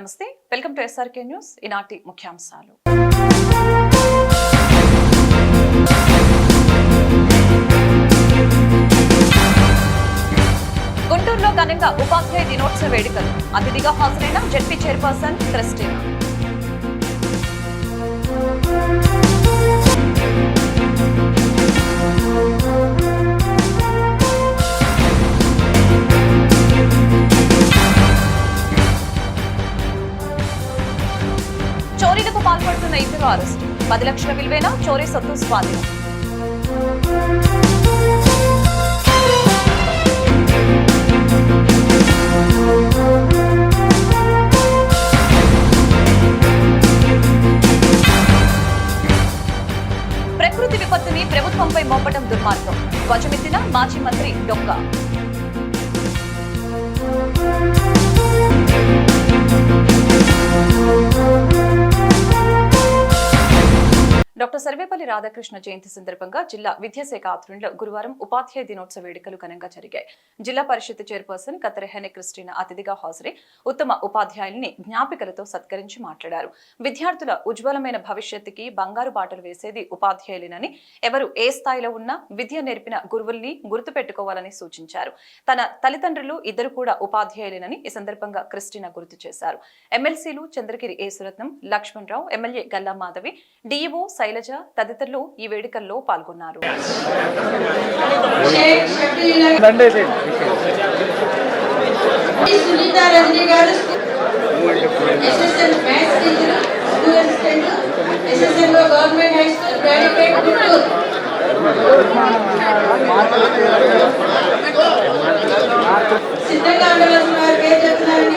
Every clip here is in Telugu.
నమస్తే. వెల్కమ్ టు ఎస్ఆర్కే న్యూస్ ఈనాటి ముఖ్యాంశాలు. గుంటూరులో ఘనంగా ఉపాధ్యాయ దినోత్సవ వేడుకలు. అతిథిగా హాజరైన జడ్పీ చైర్పర్సన్ క్రిస్టినా. హత్యకు పాల్పడుతున్న ఇద్దరు అరెస్టు. పది లక్షల విలువైన చోరీ సొత్తు స్వాధీనం. ప్రకృతి విపత్తుని ప్రభుత్వంపై మోపడం దుర్మార్గం. ధ్వజమెత్తిన మాజీ మంత్రి డొక్క. డాక్టర్ సర్వేపల్లి రాధాకృష్ణ జయంతి సందర్భంగా జిల్లా విద్యాశాఖ ఆధ్వర్యంలో గురువారం ఉపాధ్యాయ దినోత్సవ వేడుకలు ఘనంగా జరిగాయి. జిల్లా పరిషత్ చైర్పర్సన్ కతరహెనె క్రిస్టినా అతిథిగా హాజరై ఉత్తమ ఉపాధ్యాయుల్ని జ్ఞాపికలతో సత్కరించి మాట్లాడారు. విద్యార్థుల ఉజ్వలమైన భవిష్యత్తుకి బంగారు బాటలు వేసేది ఉపాధ్యాయులేనని ఎవరు ఏ స్థాయిలో ఉన్నా విద్య నేర్పిన గురువుల్ని గుర్తుపెట్టుకోవాలని సూచించారు. తన తల్లిదండ్రులు ఇద్దరు కూడా ఉపాధ్యాయులేనని ఈ సందర్భంగా క్రిస్టినా గుర్తు చేశారు. ఎమ్మెల్సీలు Chandragiri Yesuratnam Lakshman MLA Galla Madhavi DEO Shailaja తదితరులు ఈ వేడుకల్లో పాల్గొన్నారు. గవర్నమెంట్ హై స్కూల్ గుంటూరు సిద్ధంగా ఉండవలసిన వారికి ఏం చెప్తున్నారండి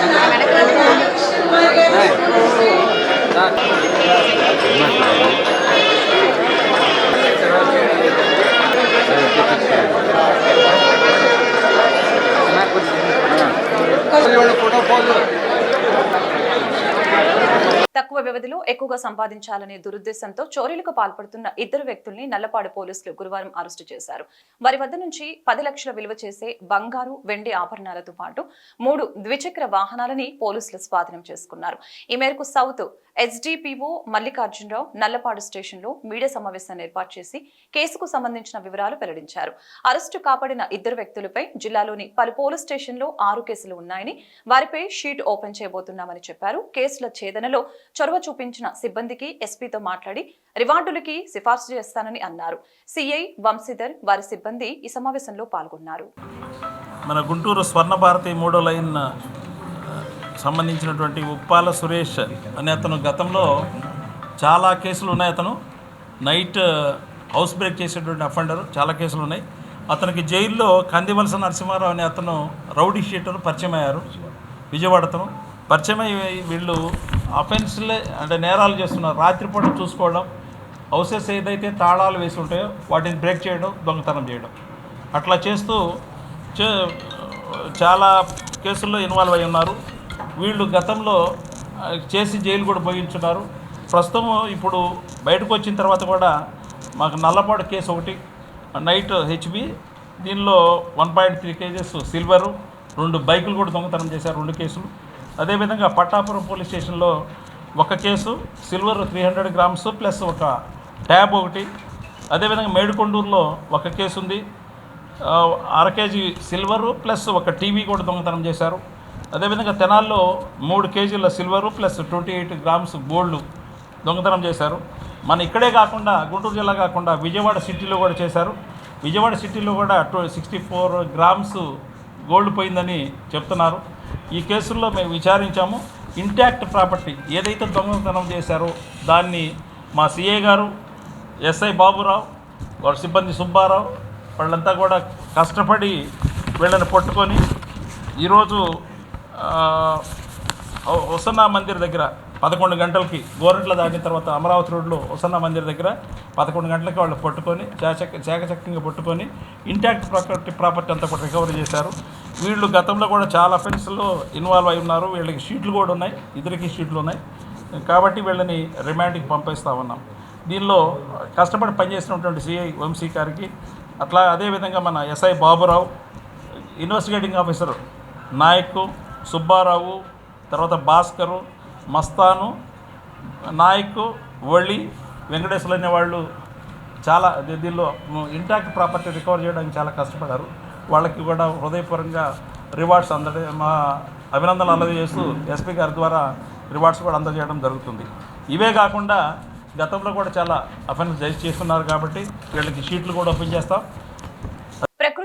వ్యవధిలో ఎక్కువగా సంపాదించాలనే దురుద్దేశంతో చోరీలకు పాల్పడుతున్న ఇద్దరు వ్యక్తుల్ని నల్లపాడు పోలీసులు గురువారం అరెస్టు చేశారు. వారి వద్ద నుంచి పది లక్షల విలువ చేసే బంగారు వెండి ఆభరణాలతో పాటు మూడు ద్విచక్ర వాహనాలని పోలీసులు స్వాధీనం చేసుకున్నారు. ఈ మేరకు సౌత్ ఎస్డిపిఓ మల్లికార్జునరావు నల్లపాడు స్టేషన్లో మీడియా సమావేశాన్ని ఏర్పాటు చేసి కేసుకు సంబంధించిన వివరాలు వెల్లడించారు. అరెస్టు కాపాడిన ఇద్దరు వ్యక్తులపై జిల్లాలోని పలు పోలీస్ స్టేషన్లో ఆరు కేసులు ఉన్నాయని వారిపై షీట్ ఓపెన్ చేయబోతున్నామని చెప్పారు. కేసుల ఛేదనలో చొరవ చూపించిన సిబ్బందికి ఎస్పీతో మాట్లాడి రివార్డులకి సిఫార్సు చేస్తానని అన్నారు. సిఐ వంశీధర్ వారి సిబ్బంది ఈ సమావేశంలో పాల్గొన్నారు. మన గుంటూరు స్వర్ణ భారతి మూడో లైన్ సంబంధించినటువంటి ఉప్పాల సురేష్ అనే అతను గతంలో చాలా కేసులు ఉన్నాయి. అతను నైట్ హౌస్ బ్రేక్ చేసేటువంటి అఫెండర్ చాలా కేసులు ఉన్నాయి. అతనికి జైల్లో కందివలస నరసింహారావు అనే అతను రౌడీ షీటర్ పరిచయం అయ్యారు. విజయవాడ అతను పరిచయం అయ్యి వీళ్ళు అఫెన్స్లే అంటే నేరాలు చేస్తున్నారు. రాత్రిపూట చూసుకోవడం హౌసెస్ ఏదైతే తాళాలు వేసి ఉంటాయో వాటిని బ్రేక్ చేయడం దొంగతనం చేయడం. అట్లా చేస్తూ చే- చాలా కేసుల్లో ఇన్వాల్వ్ అయి ఉన్నారు. వీళ్ళు గతంలో చేసి జైలు కూడా పోయించున్నారు. ప్రస్తుతం ఇప్పుడు బయటకు వచ్చిన తర్వాత కూడా మాకు నల్లపాడు కేసు ఒకటి నైట్ హెచ్బి దీనిలో one point three KGs silver రెండు బైకులు కూడా దొంగతనం చేశారు రెండు కేసులు. అదేవిధంగా పట్టాపురం పోలీస్ స్టేషన్లో ఒక case silver three hundred grams plus ఒక ట్యాబ్ ఒకటి. అదేవిధంగా మేడుకొండూరులో ఒక కేసు ఉంది. అర కేజీ సిల్వరు ప్లస్ ఒక టీవీ కూడా దొంగతనం చేశారు. అదేవిధంగా తెనాల్లో మూడు కేజీల silver plus twenty eight grams gold దొంగతనం చేశారు. మన ఇక్కడే కాకుండా గుంటూరు జిల్లా కాకుండా విజయవాడ సిటీలో కూడా చేశారు. విజయవాడ సిటీలో కూడా two sixty four grams gold పోయిందని చెప్తున్నారు. ఈ కేసుల్లో మేము విచారించాము. ఇంటాక్ట్ ప్రాపర్టీ ఏదైతే దొంగతనం చేశారో దాన్ని మా సిఏ గారు ఎస్ఐ బాబురావు వారి సిబ్బంది సుబ్బారావు వాళ్ళంతా కూడా కష్టపడి వీళ్ళని పట్టుకొని ఈరోజు హొసన్నా మందిర్ దగ్గర పదకొండు గంటలకి గోరంట్ల దాటిన తర్వాత అమరావతి రోడ్లో వసన్న మందిర్ దగ్గర పదకొండు గంటలకి వాళ్ళు పట్టుకొని చాచక్ చాకచక్యంగా పట్టుకొని ఇంటాక్ట్ ప్రాపర్టీ ప్రాపర్టీ అంతా కూడా రికవరీ చేశారు. వీళ్ళు గతంలో కూడా చాలా అఫెన్స్లో ఇన్వాల్వ్ అయి ఉన్నారు. వీళ్ళకి షీట్లు కూడా ఉన్నాయి. ఇద్దరికి షీట్లు ఉన్నాయి. కాబట్టి వీళ్ళని రిమాండ్కి పంపిస్తా ఉన్నాం. దీనిలో కష్టపడి పనిచేసినటువంటి సిఐ వంశీ గారికి అట్లా అదేవిధంగా మన SI Baburao investigating officer Nayak Subbarao తర్వాత భాస్కరు మస్తాను నాయక్ వళ్ళి వెంకటేశ్వర్లు అనే వాళ్ళు చాలా దీనిలో ఇంటాక్ట్ ప్రాపర్టీ రికవర్ చేయడానికి చాలా కష్టపడ్డారు. వాళ్ళకి కూడా హృదయపూర్వంగా రివార్డ్స్ అందడే మా అభినందనలు అందజేస్తూ ఎస్పీ గారి ద్వారా రివార్డ్స్ కూడా అందజేయడం జరుగుతుంది. ఇవే కాకుండా గతంలో కూడా చాలా అఫెన్స్ రైజ్ చేస్తున్నారు కాబట్టి వీళ్ళకి షీట్లు కూడా ఓపెన్ చేస్తాం.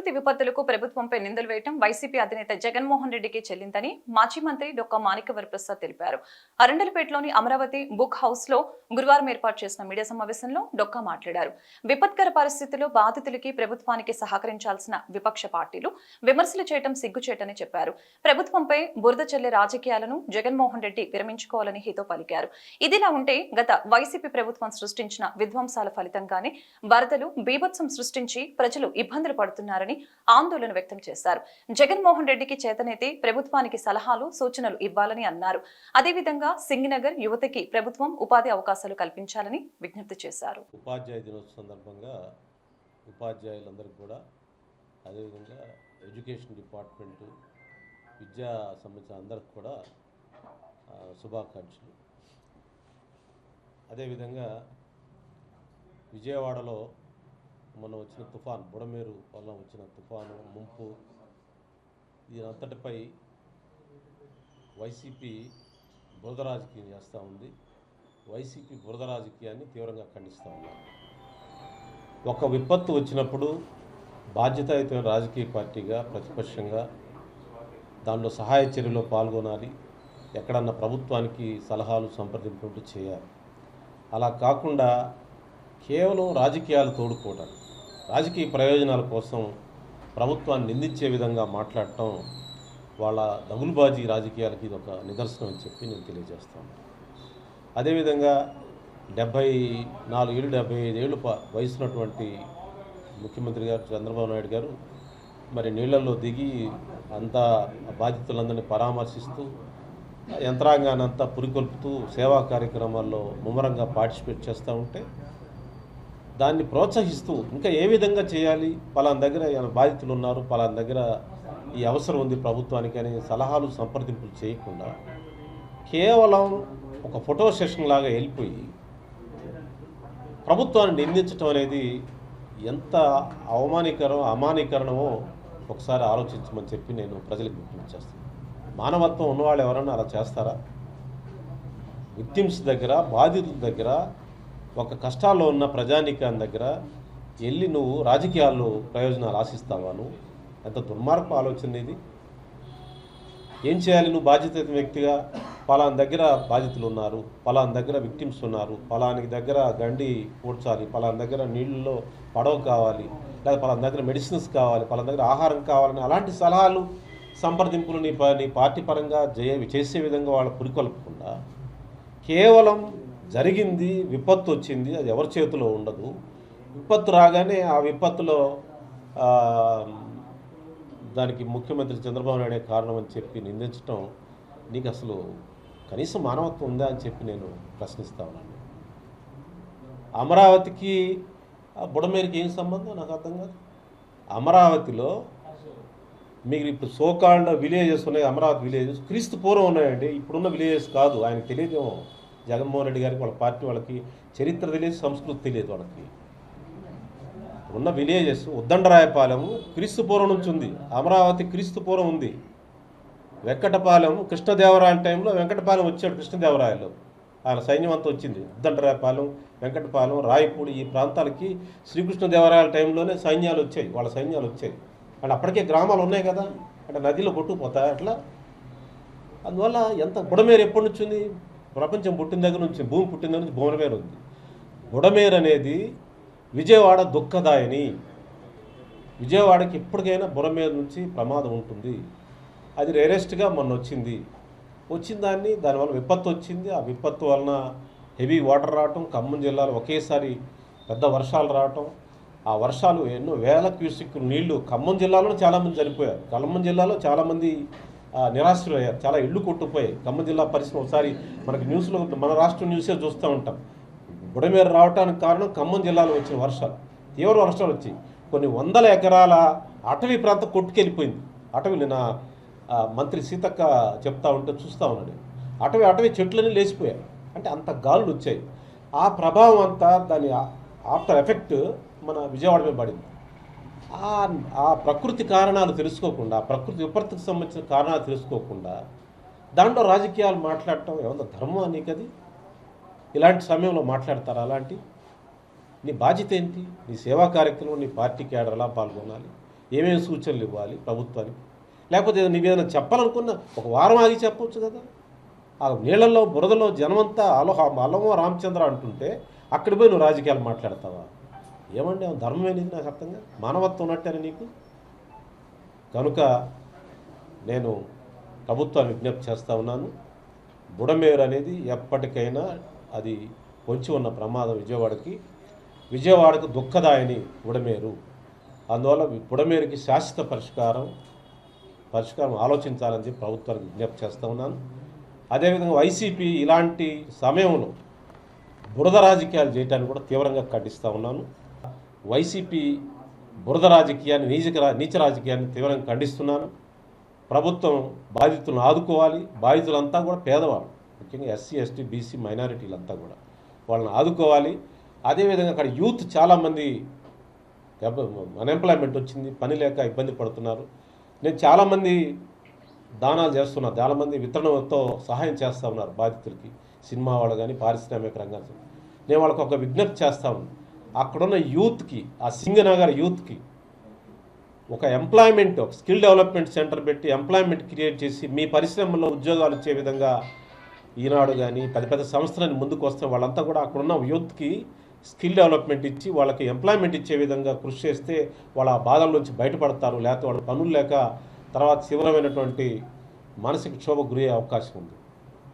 ప్రకృతి విపత్తులకు ప్రభుత్వంపై నిందలు వేయటం వైసీపీ అధినేత జగన్మోహన్ రెడ్డికి చెల్లిందని మాజీ మంత్రి డొక్క మాణిక్యవర ప్రసాద్ తెలిపారు. అరండలపేటలోని అమరావతి బుక్ హౌస్లో గురువారం ఏర్పాటు చేసిన మీడియా సమావేశంలో డొక్క మాట్లాడారు. విపత్కర పరిస్థితుల్లో బాధితులకి ప్రభుత్వానికి సహకరించాల్సిన విపక్ష పార్టీలు విమర్శలు చేయటం సిగ్గుచేటని చెప్పారు. ప్రభుత్వంపై బురద చల్లే రాజకీయాలను జగన్మోహన్ రెడ్డి విరమించుకోవాలని హితో పలికారు. ఇదిలా ఉంటే గత వైసీపీ ప్రభుత్వం సృష్టించిన విధ్వంసాల ఫలితంగానే వరదలు బీభత్సం సృష్టించి ప్రజలు ఇబ్బందులు పడుతున్నారని ఆందోళన వ్యక్తం చేశారు. జగన్మోహన్ రెడ్డికి చేతనైతే ప్రభుత్వానికి సలహాలు సూచనలు ఇవ్వాలని అన్నారు. అదేవిధంగా సింగినగర్ యువతకి ప్రభుత్వం ఉపాధి అవకాశాలు కల్పించాలని విజ్ఞప్తి చేశారు. ఉపాధ్యాయ దినోత్సవం సందర్భంగా ఉపాధ్యాయులందరికీ కూడా అదేవిధంగా ఎడ్యుకేషన్ డిపార్ట్మెంటు విద్యా సంబంధించిన అందరికి కూడా శుభాకాంక్షలు. అదేవిధంగా విజయవాడలో మొన్న వచ్చిన తుఫాన్ బుడమేరు వల్ల వచ్చిన తుఫాను ముంపు దీనంతటిపై వైసీపీ బురద రాజకీయం చేస్తూ ఉంది. వైసీపీ బురద రాజకీయాన్ని తీవ్రంగా ఖండిస్తూ ఉన్నారు ఒక విపత్తు వచ్చినప్పుడు బాధ్యతాయుతమైన రాజకీయ పార్టీగా ప్రతిపక్షంగా దానిలో సహాయ చర్యలో పాల్గొనాలి. ఎక్కడన్నా ప్రభుత్వానికి సలహాలు సంప్రదింపులు చేయాలి. అలా కాకుండా కేవలం రాజకీయాలు తోడుకోవటానికి రాజకీయ ప్రయోజనాల కోసం ప్రభుత్వాన్ని నిందించే విధంగా మాట్లాడటం వాళ్ళ దగులుబాజీ రాజకీయాలకి ఇది ఒక నిదర్శనం అని చెప్పి నేను తెలియజేస్తాను అదేవిధంగా డెబ్భై నాలుగు ఏళ్ళు డెబ్భై ఐదు ఏళ్ళు ప- వయసున్నటువంటి ముఖ్యమంత్రి గారు చంద్రబాబు నాయుడు గారు మరి నీళ్ళలో దిగి అంతా బాధితులందరినీ పరామర్శిస్తూ యంత్రాంగాన్ని అంతా పురికొల్పుతూ సేవా కార్యక్రమాల్లో ముమ్మరంగా పార్టిసిపేట్ చేస్తూ ఉంటే దాన్ని ప్రోత్సహిస్తూ ఇంకా ఏ విధంగా చేయాలి? పలానా దగ్గర బాధితులు ఉన్నారు? పలానా దగ్గర ఈ అవసరం ఉంది ప్రభుత్వానికి అనే సలహాలు సంప్రదింపులు చేయకుండా కేవలం ఒక ఫోటో సెషన్ లాగా వెళ్ళిపోయి ప్రభుత్వాన్ని నిందించడం అనేది ఎంత అవమానికరం అమానీకరణమో ఒకసారి ఆలోచించమని చెప్పి నేను ప్రజలకు విజ్ఞప్తి చేస్తాను. మానవత్వం ఉన్నవాళ్ళు ఎవరన్నా అలా చేస్తారా? విక్టిమ్స్ దగ్గర బాధితుల దగ్గర ఒక కష్టాల్లో ఉన్న ప్రజానీకాన్ని దగ్గర వెళ్ళి నువ్వు రాజకీయాల్లో ప్రయోజనాలు ఆశిస్తావా నువ్వు? ఎంత దుర్మార్గపు ఆలోచన ఇది. ఏం చేయాలి నువ్వు బాధ్యత వ్యక్తిగా? పలాని దగ్గర బాధితులు ఉన్నారు పలాని దగ్గర విక్టిమ్స్ ఉన్నారు పలానికి దగ్గర గండి పూడ్చాలి పలాని దగ్గర నీళ్ళలో పడవ కావాలి లేదా పలాని దగ్గర మెడిసిన్స్ కావాలి పలాని దగ్గర ఆహారం కావాలని అలాంటి సలహాలు సంప్రదింపులు నీ నీ పార్టీ పరంగా జయ చేసే విధంగా వాళ్ళు పురికొల్పకుండా కేవలం జరిగింది విపత్తు వచ్చింది అది ఎవరి చేతిలో ఉండదు. విపత్తు రాగానే ఆ విపత్తులో దానికి ముఖ్యమంత్రి చంద్రబాబు నాయుడే కారణం అని చెప్పి నిందించడం నీకు అసలు కనీసం మానవత్వం ఉందా అని చెప్పి నేను ప్రశ్నిస్తా ఉన్నాను. అమరావతికి బుడమేరికి ఏం సంబంధం? నాకు అర్థం కాదు. అమరావతిలో మీకు ఇప్పుడు సోకాండ విలేజెస్ ఉన్నాయి అమరావతి విలేజెస్. క్రీస్తు పూర్వం ఉన్నాయండి ఇప్పుడున్న విలేజెస్ కాదు ఆయనకు తెలియదేమో. జగన్మోహన్ రెడ్డి గారికి వాళ్ళ పార్టీ వాళ్ళకి చరిత్ర తెలియదు సంస్కృతి తెలియదు వాళ్ళకి. ఉన్న విలేజెస్ ఉద్దండరాయపాలెము క్రీస్తు పూర్వం నుంచి ఉంది. అమరావతి క్రీస్తు పూర్వం ఉంది. వెంకటపాలెం కృష్ణదేవరాయల టైంలో వెంకటపాలెం వచ్చాడు కృష్ణదేవరాయలు. ఆయన సైన్యం అంతా వచ్చింది. ఉద్దండరాయపాలెం వెంకటపాలెం రాయపూడి ఈ ప్రాంతాలకి శ్రీకృష్ణదేవరాయల టైంలోనే సైన్యాలు వచ్చాయి. వాళ్ళ సైన్యాలు వచ్చాయి. అండ్ అప్పటికే గ్రామాలు ఉన్నాయి కదా. అంటే నదిలో కొట్టుకుపోతాయి అట్లా. అందువల్ల ఎంత బుడమేరు ఎప్పటి నుంచి ఉంది? ప్రపంచం పుట్టిన దగ్గర నుంచి భూమి పుట్టిన దగ్గర నుంచి బుడమేరు ఉంది. బుడమేరు అనేది విజయవాడ దుఃఖదాయని. విజయవాడకి ఎప్పటికైనా బుడమేరు నుంచి ప్రమాదం ఉంటుంది. అది రేరెస్ట్గా మొన్న వచ్చింది. వచ్చిన దాన్ని దానివల్ల విపత్తు వచ్చింది. ఆ విపత్తు వలన హెవీ వాటర్ రావటం ఖమ్మం జిల్లాలో ఒకేసారి పెద్ద వర్షాలు రావటం. ఆ వర్షాలు ఎన్నో వేల క్యూసిక్ నీళ్ళు ఖమ్మం జిల్లాలో చాలామంది చనిపోయారు. ఖమ్మం జిల్లాలో చాలామంది నిరాశలు అయ్యారు చాలా ఇళ్ళు కొట్టుకుపోయాయి. ఖమ్మం జిల్లా పరిస్థితి ఒకసారి మనకి న్యూస్లో మన రాష్ట్ర న్యూసే చూస్తూ ఉంటాం. బుడమేరు రావడానికి కారణం ఖమ్మం జిల్లాలో వచ్చిన వర్షాలు. తీవ్ర వర్షాలు వచ్చాయి. కొన్ని వందల ఎకరాల అటవీ ప్రాంతం కొట్టుకెళ్ళిపోయింది. అటవీ నిన్న మంత్రి సీతక్క చెప్తా ఉంటే చూస్తూ ఉన్నాడు అటవీ అటవీ చెట్లన్నీ లేచిపోయాయి. అంటే అంత గాలులు వచ్చాయి. ఆ ప్రభావం అంతా దాని ఆఫ్టర్ ఎఫెక్ట్ మన విజయవాడ మీద పడింది. ఆ ఆ ప్రకృతి కారణాలు తెలుసుకోకుండా ప్రకృతి విపత్తుకు సంబంధించిన కారణాలు తెలుసుకోకుండా దాంట్లో రాజకీయాలు మాట్లాడటం ఏమన్నా ధర్మం అది ఇలాంటి సమయంలో మాట్లాడతారా అలాంటి? నీ బాధ్యత ఏంటి? నీ సేవా కార్యక్రమం నీ పార్టీ క్యాడర్ ఎలా పాల్గొనాలి? ఏమేమి సూచనలు ఇవ్వాలి ప్రభుత్వానికి? లేకపోతే నీవేదైనా చెప్పాలనుకున్నా ఒక వారం ఆగి చెప్పవచ్చు కదా? ఆ నీళ్ళల్లో బురదలో జనమంతా అలోహ అలమో రామచంద్ర అంటుంటే అక్కడ పోయి నువ్వు రాజకీయాలు మాట్లాడతావా? ఏమండి ఆ ధర్మం ఏంటి నాకు అర్థంగా మానవత్వం ఉన్నట్టేనా నీకు? కనుక నేను ప్రభుత్వాన్ని విజ్ఞప్తి చేస్తూ ఉన్నాను. బుడమేరు అనేది ఎప్పటికైనా అది పొంచి ఉన్న ప్రమాదం విజయవాడకి. విజయవాడకు దుఃఖదాయని బుడమేరు. అందువల్ల బుడమేరుకి శాశ్వత పరిష్కారం పరిష్కారం ఆలోచించాలని చెప్పి ప్రభుత్వానికి విజ్ఞప్తి చేస్తూ ఉన్నాను. అదేవిధంగా వైసీపీ ఇలాంటి సమయంలో బురద రాజకీయాలు చేయడానికి కూడా తీవ్రంగా ఖండిస్తూ ఉన్నాను. వైసీపీ బురద రాజకీయాన్ని నీచ నీచ రాజకీయాన్ని తీవ్రంగా ఖండిస్తున్నాను. ప్రభుత్వం బాధితులను ఆదుకోవాలి. బాధితులంతా కూడా పేదవాళ్ళు ముఖ్యంగా ఎస్సీ ఎస్టీ బీసీ మైనారిటీలంతా కూడా వాళ్ళని ఆదుకోవాలి. అదేవిధంగా అక్కడ యూత్ చాలామంది అన్ఎంప్లాయ్మెంట్ వచ్చింది పని లేక ఇబ్బంది పడుతున్నారు. నేను చాలామంది దానాలు చేస్తున్నారు చాలామంది వితరణతో సహాయం చేస్తూ ఉన్నారు బాధితులకి. సినిమా వాళ్ళు కానీ పారిశ్రామిక రంగాలు నేను వాళ్ళకి ఒక విజ్ఞప్తి చేస్తాను అక్కడున్న యూత్కి ఆ సింగనగర్ యూత్కి ఒక ఎంప్లాయ్మెంట్ ఒక స్కిల్ డెవలప్మెంట్ సెంటర్ పెట్టి ఎంప్లాయ్మెంట్ క్రియేట్ చేసి మీ పరిశ్రమలో ఉద్యోగాలు ఇచ్చే విధంగా ఈనాడు కానీ పెద్ద పెద్ద సంస్థలని ముందుకు వస్తే వాళ్ళంతా కూడా అక్కడున్న యూత్కి స్కిల్ డెవలప్మెంట్ ఇచ్చి వాళ్ళకి ఎంప్లాయ్మెంట్ ఇచ్చే విధంగా కృషి చేస్తే వాళ్ళ ఆ బాధల నుంచి బయటపడతారు. లేకపోతే వాళ్ళ పనులు లేక తర్వాత తీవ్రమైనటువంటి మానసిక క్షోభకు గురయ్యే అవకాశం ఉంది.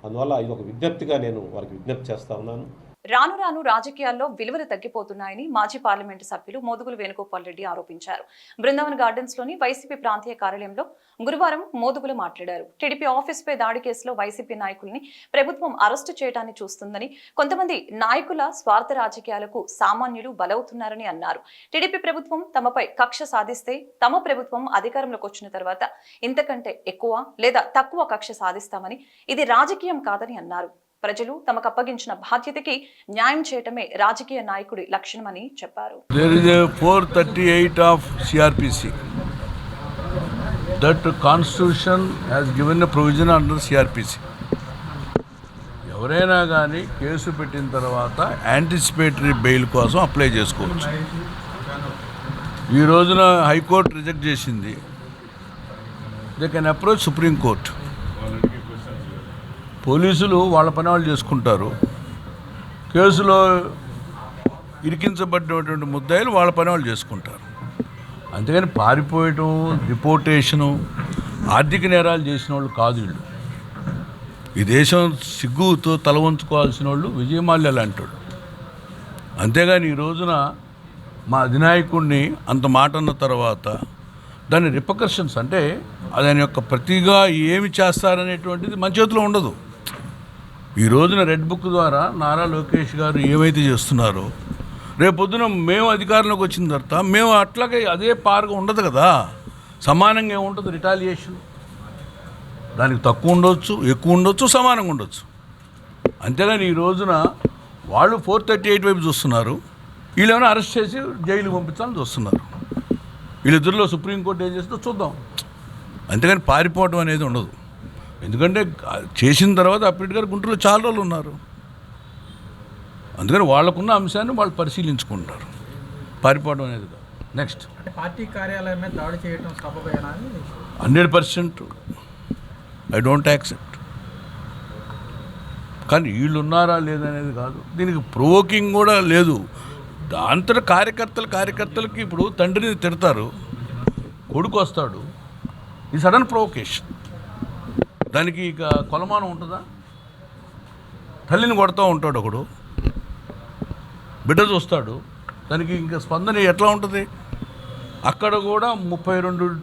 అందువల్ల ఇది ఒక విజ్ఞప్తిగా నేను వారికి విజ్ఞప్తి చేస్తా ఉన్నాను. రాను రాను రాజకీయాల్లో విలువలు తగ్గిపోతున్నాయని మాజీ పార్లమెంటు సభ్యులు మోదుగులు వేణుగోపాల్ రెడ్డి ఆరోపించారు. బృందావన్ గార్డెన్స్లోని వైసీపీ ప్రాంతీయ కార్యాలయంలో గురువారం మోదుగులు మాట్లాడారు. టీడీపీ ఆఫీస్పై దాడి కేసులో వైసీపీ నాయకుల్ని ప్రభుత్వం అరెస్టు చేయడాన్ని చూస్తుందని కొంతమంది నాయకుల స్వార్థ రాజకీయాలకు సామాన్యులు బలవుతున్నారని అన్నారు. టీడీపీ ప్రభుత్వం తమపై కక్ష సాధిస్తే తమ ప్రభుత్వం అధికారంలోకి వచ్చిన తర్వాత ఇంతకంటే ఎక్కువ లేదా తక్కువ కక్ష సాధిస్తామని ఇది రాజకీయం కాదని అన్నారు. ప్రజలు తమకు అప్పగించిన బాధ్యతకి న్యాయం చేయటమే రాజకీయ నాయకుడి లక్షణమని చెప్పారు. There is a 438 of CRPC. That constitution has given a provision ఎవరైనా కానీ కేసు పెట్టిన తర్వాత యాంటిసిపేటరీ బెయిల్ కోసం అప్లై చేసుకోవచ్చు. ఈ రోజున హైకోర్టు రిజెక్ట్ చేసింది. They can approach supreme court పోలీసులు వాళ్ళ పని వాళ్ళు చేసుకుంటారు. కేసులో ఇరికించబడినటువంటి ముద్దాయిలు వాళ్ళ పని వాళ్ళు చేసుకుంటారు. అంతేగాని పారిపోయటం డిపోటేషను ఆర్థిక నేరాలు చేసిన వాళ్ళు కాదు వీళ్ళు. ఈ దేశం సిగ్గుతో తల వంచుకోవాల్సిన వాళ్ళు విజయమాల్య లాంటి అంతేగాని ఈ రోజున మా అధినాయకుడిని అంత మాట అన్న తర్వాత దాని రిపకర్షన్స్ అంటే దాని యొక్క ప్రతిగా ఏమి చేస్తారనేటువంటిది మన చేతిలో ఉండదు. ఈ రోజున రెడ్ బుక్ ద్వారా నారా లోకేష్ గారు ఏమైతే చేస్తున్నారో రేపొద్దున మేము అధికారంలోకి వచ్చిన తర్వాత మేము అట్లాగే అదే పార్గా ఉండదు కదా. సమానంగా ఏముంటుంది? రిటాలియేషన్. దానికి తక్కువ ఉండొచ్చు ఎక్కువ ఉండొచ్చు సమానంగా ఉండొచ్చు. అంతేగాని ఈ రోజున వాళ్ళు ఫోర్ థర్టీ ఎయిట్ వైపు చూస్తున్నారు. వీళ్ళేమైనా అరెస్ట్ చేసి జైలు పంపించాలని చూస్తున్నారు. వీళ్ళిద్దరిలో సుప్రీంకోర్టు ఏం చేస్తుందో చూద్దాం. అంతేగాని పారిపోవడం అనేది ఉండదు. ఎందుకంటే చేసిన తర్వాత అప్పటి గారు గుంటూరులో చాలా రోజులు ఉన్నారు. అందుకని వాళ్ళకున్న అంశాన్ని వాళ్ళు పరిశీలించుకుంటారు పారిపోవడం అనేది కాదు. నెక్స్ట్ పార్టీ కార్యాలయం మీద దాడి చేయడం hundred percent. I don't accept కానీ వీళ్ళు ఉన్నారా లేదనేది కాదు. దీనికి ప్రొవోకింగ్ కూడా లేదు. దాంతో కార్యకర్తలు కార్యకర్తలకి ఇప్పుడు తండ్రిని తిడతారు. కొడుకు వస్తాడు. ఈ సడన్ ప్రొవోకేషన్ దానికి ఇక కొలమానం ఉంటుందా? తల్లిని కొడుతూ ఉంటాడు ఒకడు. బిడ్డ చూస్తాడు. దానికి ఇంకా స్పందన ఎట్లా ఉంటుంది? అక్కడ కూడా ముప్పై రెండు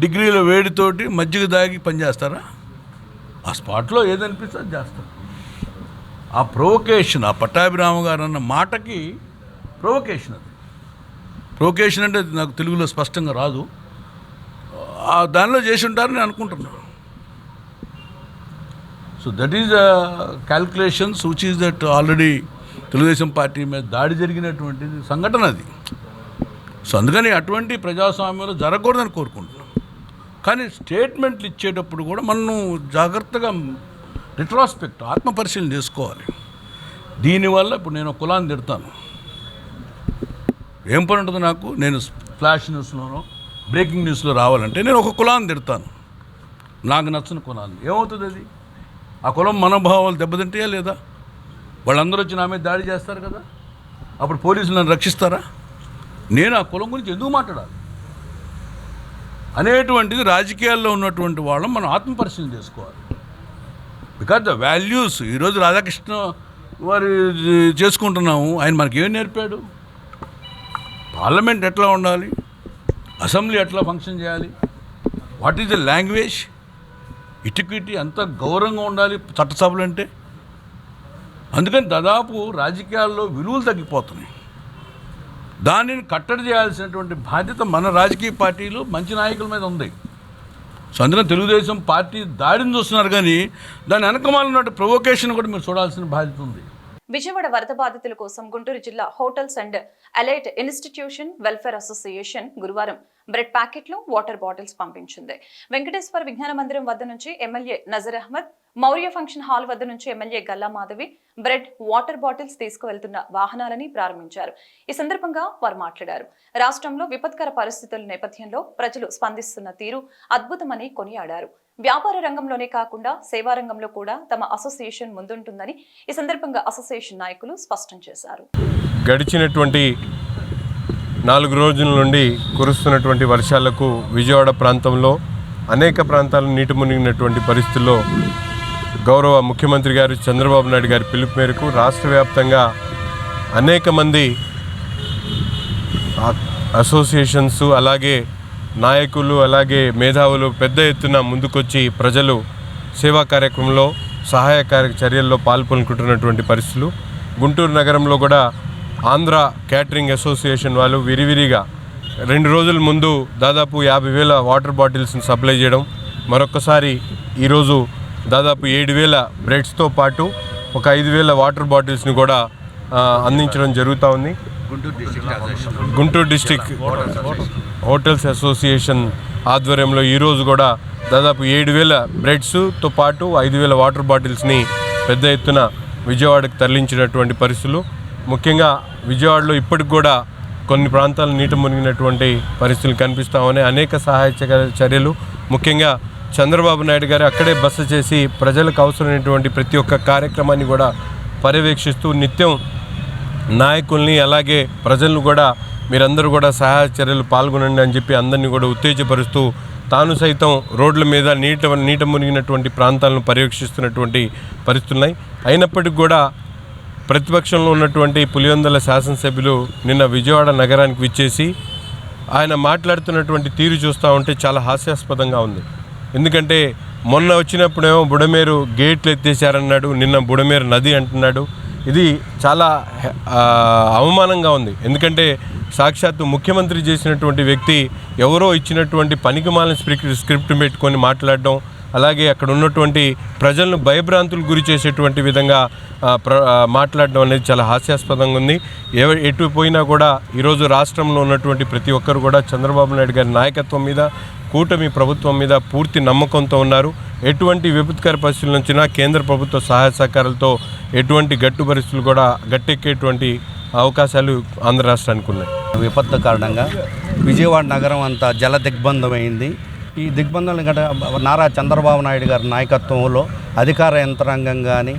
డిగ్రీల వేడితోటి మజ్జిగ దాగి పనిచేస్తారా ఆ స్పాట్లో ఏదనిపిస్తే అది చేస్తారు. ఆ ప్రొవకేషన్ ఆ పట్టాభిరామ గారు అన్న మాటకి ప్రొవకేషన్ అది. ప్రొవకేషన్ అంటే అది నాకు తెలుగులో స్పష్టంగా రాదు. దానిలో చేసి ఉంటారని అనుకుంటున్నాను. So that is calculations which is that already Telugu Desam party మీద దాడి జరిగినటువంటి సంఘటన అది. సో అందుకని అటువంటి ప్రజాస్వామ్యంలో జరగకూడదని కోరుకుంటున్నాం. కానీ స్టేట్మెంట్లు ఇచ్చేటప్పుడు కూడా మనం జాగ్రత్తగా రిట్రాస్పెక్ట్ ఆత్మపరిశీలన చేసుకోవాలి. దీనివల్ల ఇప్పుడు నేను ఒక కులాన్ని తిడతాను. ఏం పని ఉంటుంది నాకు? నేను ఫ్లాష్ న్యూస్లోనో బ్రేకింగ్ న్యూస్లో రావాలంటే నేను ఒక కులాన్ని తిడతాను. నాకు నచ్చని కులాన్ని. ఏమవుతుంది అది? ఆ కులం మనోభావాలు దెబ్బతింటాయా లేదా? వాళ్ళందరూ వచ్చి నా మీద దాడి చేస్తారు కదా? అప్పుడు పోలీసులు నన్ను రక్షిస్తారా? నేను ఆ కులం గురించి ఎందుకు మాట్లాడాలి? అనేటువంటిది రాజకీయాల్లో ఉన్నటువంటి వాళ్ళం మనం ఆత్మపరిశీలన చేసుకోవాలి. బికాజ్ ద వాల్యూస్ ఈరోజు రాధాకృష్ణ వారి చేసుకుంటున్నాము ఆయన మనకి ఏం నేర్పాడు? పార్లమెంట్ ఎట్లా ఉండాలి? అసెంబ్లీ ఎట్లా ఫంక్షన్ చేయాలి? వాట్ ఈజ్ ద లాంగ్వేజ్ ఇటుకిటి అంత గౌరవంగా ఉండాలి చట్టసభలు అంటే? అందుకని దాదాపు రాజకీయాల్లో విలువలు తగ్గిపోతున్నాయి. దానిని కట్టడి చేయాల్సినటువంటి బాధ్యత మన రాజకీయ పార్టీలు మంచి నాయకుల మీద ఉంది. సో అందులో తెలుగుదేశం పార్టీ దాడిని చూస్తున్నారు కానీ దాని వెనకమాల ప్రొవోకేషన్ కూడా మీరు చూడాల్సిన బాధ్యత ఉంది. విజయవాడ వరద బాధితుల కోసం గుంటూరు జిల్లా hotels and allied institution welfare association గురువారం బ్రెడ్ ప్యాకెట్లు వాటర్ బాటిల్స్ పంపించింది. వెంకటేశ్వర విజ్ఞాన మందిరం వద్ద నుంచి MLA Nazar Ahmed Maurya function hall వద్ద నుంచి MLA Galla Madhavi bread water bottles తీసుకువెళ్తున్న వాహనాలని ప్రారంభించారు. ఈ సందర్భంగా వారు మాట్లాడారు. రాష్ట్రంలో విపత్కర పరిస్థితుల నేపథ్యంలో ప్రజలు స్పందిస్తున్న తీరు అద్భుతమని కొనియాడారు. వ్యాపార రంగంలోనే కాకుండా సేవా రంగంలో కూడా తమ అసోసియేషన్ ముందుంటుందని ఈ సందర్భంగా అసోసియేషన్ నాయకులు స్పష్టం చేశారు. గడిచినటువంటి నాలుగు రోజుల నుండి కురుస్తున్నటువంటి వర్షాలకు విజయవాడ ప్రాంతంలో అనేక ప్రాంతాలు నీటి మునిగినటువంటి పరిస్థితుల్లో గౌరవ ముఖ్యమంత్రి గారు చంద్రబాబు నాయుడు గారి పిలుపు మేరకు రాష్ట్ర వ్యాప్తంగా అనేక మంది అసోసియేషన్స్ అలాగే నాయకులు అలాగే మేధావులు పెద్ద ఎత్తున ముందుకొచ్చి ప్రజలు సేవా కార్యక్రమంలో సహాయ కార్య చర్యల్లో పాల్పొనుకుంటున్నటువంటి పరిస్థితులు. గుంటూరు నగరంలో కూడా ఆంధ్ర క్యాటరింగ్ అసోసియేషన్ వాళ్ళు విరివిరిగా రెండు రోజుల ముందు దాదాపు యాభై వేల వాటర్ బాటిల్స్ని సప్లై చేయడం మరొకసారి ఈరోజు దాదాపు ఏడు వేల బ్రెడ్స్తో పాటు ఒక ఐదు వేల వాటర్ బాటిల్స్ని కూడా అందించడం జరుగుతూ ఉంది. గుంటూరు డిస్టిక్ హోటల్స్ అసోసియేషన్ ఆధ్వర్యంలో ఈరోజు కూడా దాదాపు ఏడు వేల బ్రెడ్స్తో పాటు ఐదు వేల వాటర్ బాటిల్స్ని పెద్ద ఎత్తున విజయవాడకు తరలించినటువంటి పరిస్థితులు. ముఖ్యంగా విజయవాడలో ఇప్పటికి కూడా కొన్ని ప్రాంతాలు నీట మునిగినటువంటి పరిస్థితులు కనిపిస్తామని అనేక సహాయ చర్య- చర్యలు. ముఖ్యంగా చంద్రబాబు నాయుడు గారు అక్కడే బస చేసి ప్రజలకు అవసరమైనటువంటి ప్రతి ఒక్క కార్యక్రమాన్ని కూడా పర్యవేక్షిస్తూ నిత్యం నాయకుల్ని అలాగే ప్రజలను కూడా మీరందరూ కూడా సహాయ చర్యలు పాల్గొనండి అని చెప్పి అందరినీ కూడా ఉత్తేజపరుస్తూ తాను సైతం రోడ్ల మీద నీట నీట మునిగినటువంటి ప్రాంతాలను పర్యవేక్షిస్తున్నటువంటి పరిస్థితున్నాయి అయినప్పటికీ కూడా ప్రతిపక్షంలో ఉన్నటువంటి పులివెందుల శాసనసభ్యులు నిన్న విజయవాడ నగరానికి విచ్చేసి ఆయన మాట్లాడుతున్నటువంటి తీరు చూస్తూ ఉంటే చాలా హాస్యాస్పదంగా ఉంది. ఎందుకంటే మొన్న వచ్చినప్పుడేమో బుడమేరు గేట్లు ఎత్తేసారన్నాడు నిన్న బుడమేరు నది అంటున్నాడు ఇది చాలా అవమానంగా ఉంది. ఎందుకంటే సాక్షాత్తు ముఖ్యమంత్రి చేసినటువంటి వ్యక్తి ఎవరో ఇచ్చినటువంటి పనికిమాలిన స్క్రిప్ట్ స్క్రిప్ట్ పెట్టుకొని మాట్లాడడం అలాగే అక్కడ ఉన్నటువంటి ప్రజలను భయభ్రాంతులు గురి చేసేటువంటి విధంగా ప్ర మాట్లాడడం అనేది చాలా హాస్యాస్పదంగా ఉంది. ఎవ ఎటు పోయినా కూడా ఈరోజు రాష్ట్రంలో ఉన్నటువంటి ప్రతి ఒక్కరు కూడా చంద్రబాబు నాయుడు గారి నాయకత్వం మీద కూటమి ప్రభుత్వం మీద పూర్తి నమ్మకంతో ఉన్నారు. ఎటువంటి విపత్కర పరిస్థితుల నుంచినా కేంద్ర ప్రభుత్వ సహాయ సహకారాలతో ఎటువంటి గట్టు పరిస్థితులు కూడా గట్టెక్కేటువంటి అవకాశాలు ఆంధ్ర రాష్ట్రానికి ఉన్నాయి. విపత్తు కారణంగా విజయవాడ నగరం అంతా జల దిగ్బంధమైంది. ఈ దిగ్బంధం నారా చంద్రబాబు నాయుడు గారి నాయకత్వంలో అధికార యంత్రాంగం కానీ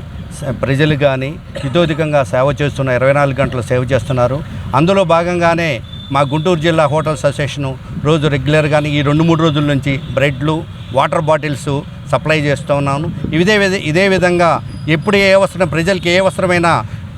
ప్రజలు కానీ ఇతోధికంగా సేవ చేస్తున్న ఇరవై నాలుగు గంటలు సేవ చేస్తున్నారు. అందులో భాగంగానే మా గుంటూరు జిల్లా హోటల్స్ అసోసియేషను రోజు రెగ్యులర్గానే ఈ రెండు మూడు రోజుల నుంచి బ్రెడ్లు వాటర్ బాటిల్స్ సప్లై చేస్తూ ఉన్నాను. ఇదే విధ ఇదే విధంగా ఎప్పుడు ఏ అవసరం ప్రజలకి ఏ అవసరమైన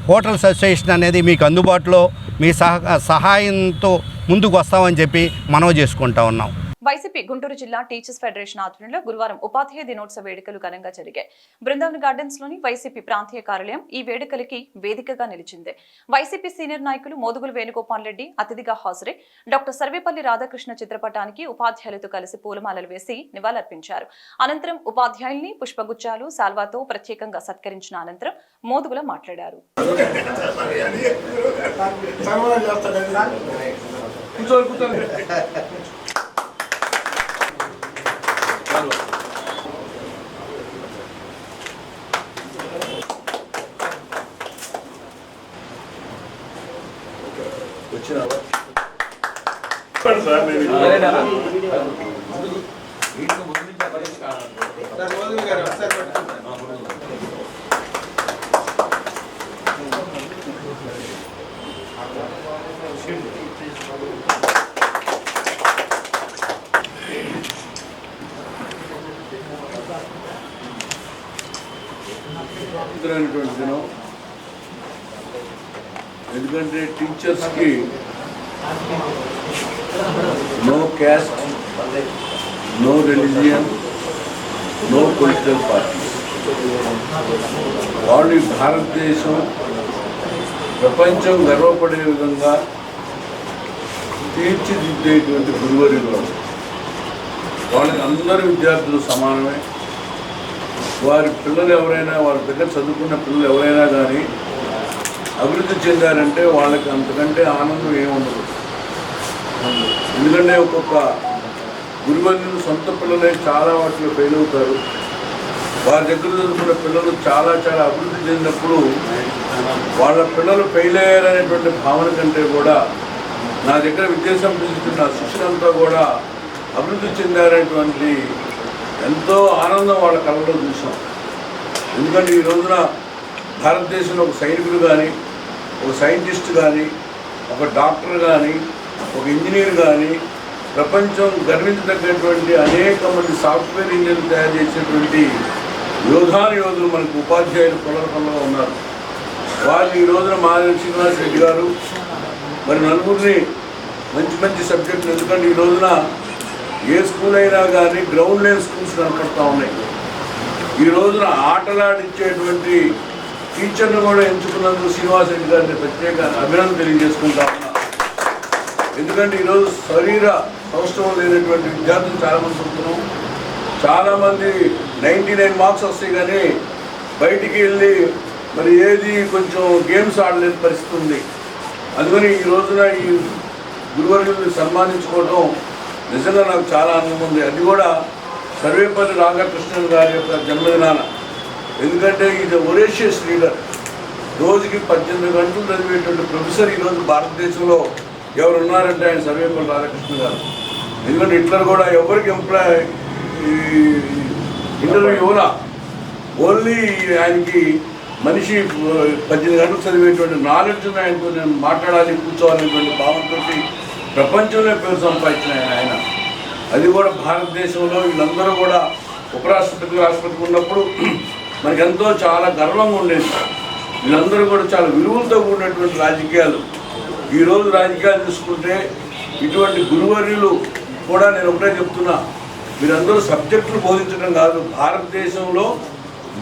హోటల్స్ అసోసియేషన్ అనేది మీకు అందుబాటులో మీ సహ సహాయంతో ముందుకు వస్తామని చెప్పి మనవి చేసుకుంటా ఉన్నాం. వైసీపీ గుంటూరు జిల్లా టీచర్స్ ఫెడరేషన్ ఆధ్వర్యంలో గురువారం ఉపాధ్యాయ దినోత్సవ వేడుకలు ఘనంగా జరిగాయి. బృందావన్ గార్డెన్స్లోని వైసీపీ ప్రాంతీయ కార్యాలయం ఈ వేడుకలకి వేదికగా నిలిచింది. వైసీపీ సీనియర్ నాయకులు మోదుగులు వేణుగోపాల్ రెడ్డి అతిథిగా హాజరై డాక్టర్ సర్వేపల్లి రాధాకృష్ణ చిత్రపటానికి ఉపాధ్యాయులతో కలిసి పూలమాలలు వేసి నివాళులర్పించారు. అనంతరం ఉపాధ్యాయుల్ని పుష్పగుచ్చాలు సాల్వాతో ప్రత్యేకంగా సత్కరించిన అనంతరం మోదుగుల మాట్లాడారు. వచ్చినావా సార్ పవిత్రమైనటువంటి దినం ఎందుకంటే టీచర్స్కి no caste no religion no political party. వాళ్ళు భారతదేశం ప్రపంచం గర్వపడే విధంగా తీర్చిదిద్దేటువంటి గురువరిలో వాళ్ళకి అందరు విద్యార్థులు సమానమే. వారి పిల్లలు ఎవరైనా వాళ్ళ దగ్గర చదువుకున్న పిల్లలు ఎవరైనా కానీ అభివృద్ధి చెందారంటే వాళ్ళకి అంతకంటే ఆనందం ఏముండదు ఎందుకంటే ఒక్కొక్క గురువర్యులు సొంత పిల్లలే చాలా వాటిలో ఫెయిల్ అవుతారు. వారి దగ్గర చదువుకున్న పిల్లలు చాలా చాలా అభివృద్ధి చెందినప్పుడు వాళ్ళ పిల్లలు ఫెయిల్ అయ్యారనేటువంటి భావన కంటే కూడా నా దగ్గర విద్యాసం సంబంధించిన శిష్యులంతా కూడా అభివృద్ధి చెందారనేటువంటి ఎంతో ఆనందం వాళ్ళ కళ్ళలో చూసాం. ఎందుకంటే ఈ రోజున భారతదేశంలో ఒక సైనికుడు కానీ ఒక సైంటిస్ట్ కానీ ఒక డాక్టర్ కానీ ఒక ఇంజనీర్ కానీ ప్రపంచం గర్వించదగ్గటువంటి అనేక మంది సాఫ్ట్వేర్ ఇంజనీర్లు తయారు చేసేటువంటి యోధాన యోధులు మనకు ఉపాధ్యాయులు కులరకంలో ఉన్నారు. వాళ్ళు ఈ రోజున మాధవ శ్రీనివాస్ రెడ్డి గారు మరి నలుగురిని మంచి మంచి సబ్జెక్టులు. ఎందుకంటే ఈ రోజున ఏ స్కూల్ అయినా కానీ గ్రౌండ్ లేని స్కూల్స్ కనపడతా ఉన్నాయి. ఈ రోజున ఆటలాడించేటువంటి టీచర్ను కూడా ఎంచుకున్నందుకు శ్రీనివాస్ రెడ్డి గారిని ప్రత్యేక అభినందన తెలియజేసుకుంటా ఉన్నా. ఎందుకంటే ఈరోజు శరీర సౌష్ఠవం లేనటువంటి విద్యార్థులు చాలామంది చూస్తున్నాం చాలామంది నైంటీ నైన్ మార్క్స్ వస్తాయి కానీ బయటికి వెళ్ళి మరి ఏది కొంచెం గేమ్స్ ఆడలేని పరిస్థితి ఉంది. అందుకని ఈ రోజున ఈ గురువర్గుల్ని సన్మానించుకోవడం నిజంగా నాకు చాలా ఆనందం ఉంది. అది కూడా సర్వేపల్లి రాధాకృష్ణన్ గారి యొక్క జన్మదినాన. ఎందుకంటే ఇది ఒరేషియస్ లీడర్. రోజుకి పద్దెనిమిది గంటలు చదివేటువంటి ప్రొఫెసర్ ఈరోజు భారతదేశంలో ఎవరు ఉన్నారంటే ఆయన సర్వేపల్లి రాధాకృష్ణ గారు. ఎందుకంటే హిట్లర్ కూడా ఎవరికి ఎంప్లాయ్ ఇంటర్వ్యూ ఇవ్వరా ఓన్లీ ఆయనకి మనిషి పద్దెనిమిది గంటలు చదివేటువంటి నాలెడ్జ్ ఆయనతో నేను మాట్లాడాలి కూర్చోవాలనేటువంటి భావంతో ప్రపంచంలో పేరు సంపాదించిన ఆయన. అది కూడా భారతదేశంలో వీళ్ళందరూ కూడా ఉపరాష్ట్రపతి రాష్ట్రపతి ఉన్నప్పుడు మనకి ఎంతో చాలా గర్వంగా ఉండేది. వీళ్ళందరూ కూడా చాలా విలువలతో కూడినటువంటి రాజకీయాలు. ఈరోజు రాజకీయాలు చూసుకుంటే ఇటువంటి గురువర్యులు కూడా నేను ఒకటే చెప్తున్నా. మీరందరూ సబ్జెక్టులు బోధించడం కాదు. భారతదేశంలో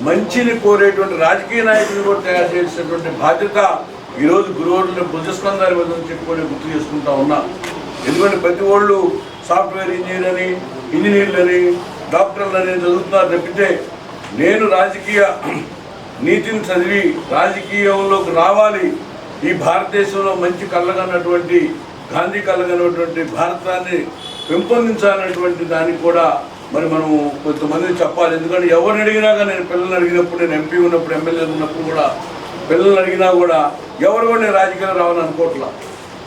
మంచిని కోరేటువంటి రాజకీయ నాయకులు కూడా తయారు చేసినటువంటి బాధ్యత ఈరోజు గురువులను భుజస్కంధాల వద్ద చెప్పుకొని గుర్తు చేసుకుంటా ఉన్నా. ఎందుకంటే ప్రతి వాళ్ళు సాఫ్ట్వేర్ ఇంజనీర్ అని ఇంజనీర్లని డాక్టర్లని చదువుతున్నారు తప్పితే నేను రాజకీయ నీతిని చదివి రాజకీయంలోకి రావాలి. ఈ భారతదేశంలో మంచి కళ్ళగన్నటువంటి గాంధీ కళ్ళగన్నటువంటి భారతాన్ని పెంపొందించాలన్నటువంటి దానికి కూడా మరి మనం కొంతమంది చెప్పాలి. ఎందుకంటే ఎవరిని అడిగినా కానీ నేను పిల్లల్ని అడిగినప్పుడు నేను ఎంపీ ఉన్నప్పుడు ఎమ్మెల్యే ఉన్నప్పుడు కూడా పిల్లలు అడిగినా కూడా ఎవరు కూడా నేను రాజకీయాలు రావాలని అనుకోవట్లా.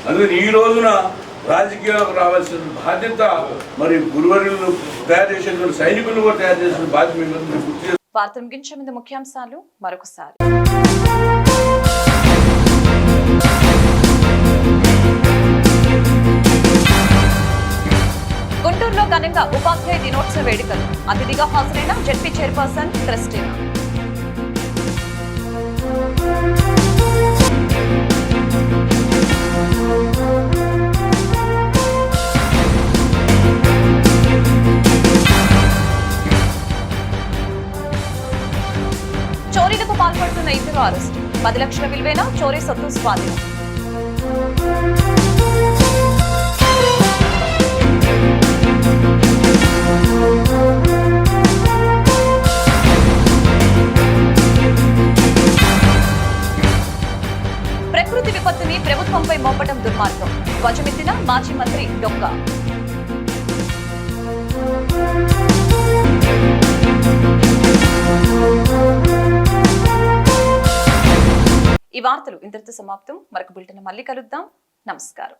అందుకని ఈ రోజున రాజకీయాలకు రావాల్సిన బాధ్యత మరి గురువర్యులు తయారు చేసినటువంటి సైనికులు కూడా తయారు చేసిన బాధ్యత మేము గుర్తు వార్త ముగించే ముందు ముఖ్యాంశాలు మరొకసారి. గుంటూరులో ఘనంగా ఉపాధ్యాయ దినోత్సవ వేడుకలు. అతిథిగా హాజరైన జెడ్పీ చైర్పర్సన్ క్రిస్టినా. చోరీలకు పాల్పడుతున్న ఇద్దరు అరెస్టు పది లక్షల విలువైన చోరీ సొత్తు స్వాధీనం. ప్రకృతి విపత్తుని ప్రభుత్వంపై మోపడం దుర్మార్గం. ధ్వజమెత్తిన మాజీ మంత్రి డొక్క. ఈ వార్తలు ఇంతటితో సమాప్తం. మరొక బులెటిన్ మళ్ళీ కలుద్దాం. నమస్కారం.